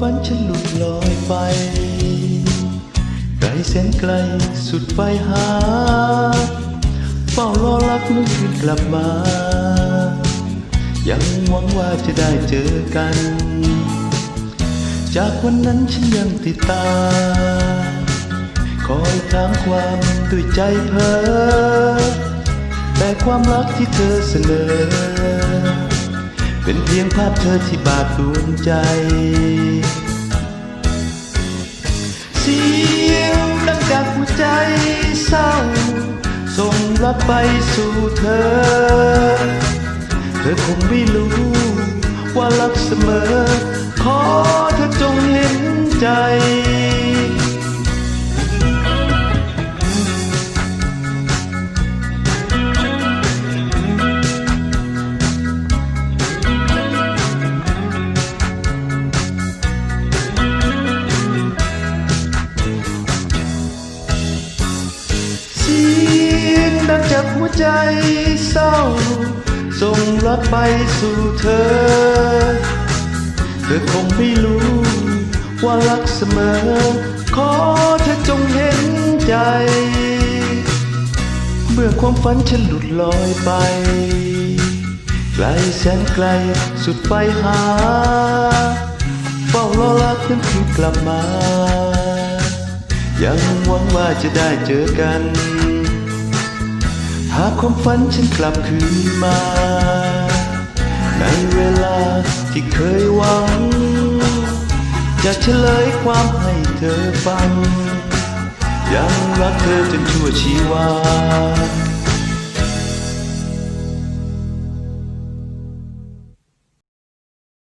ฝันฉันหลุดลอยไป ไกลแสนไกลสุดไปหา เฝ้ารอรักนึกคืนกลับมา ยังหวังว่าจะได้เจอกัน จากวันนั้นฉันยังติดตามคอยถามความด้วยใจเพ้อแต่ความรักที่เธอเสนอเป็นเพียงภาพเธอที่บาดดวงใจ สียงดังจากหัวใจเศร้า ส่งรักไปสู่เธอ เธอคงไม่รู้ ว่ารักเสมอ ขอเธอจงเห็นใจ ยงดังจากหัวใจเศร้า ส่งรักไปสู่เธอ เธอคงไม่รู้ ว่ารักเสมอ ขอเธอจงเห็นใจ เมื่อความฝันฉันหลุดลอยไป ไกลแสนไกลสุดไปหา เฝ้ารอรักนั้นคืนกลับมา ยังหวังว่าจะได้เจอกัน หากความฝันฉันกลับคืนมา ในเวลาที่เคยหวัง จะเฉลยความให้เธอฟัง ยังรักเธอจนชั่วชีวา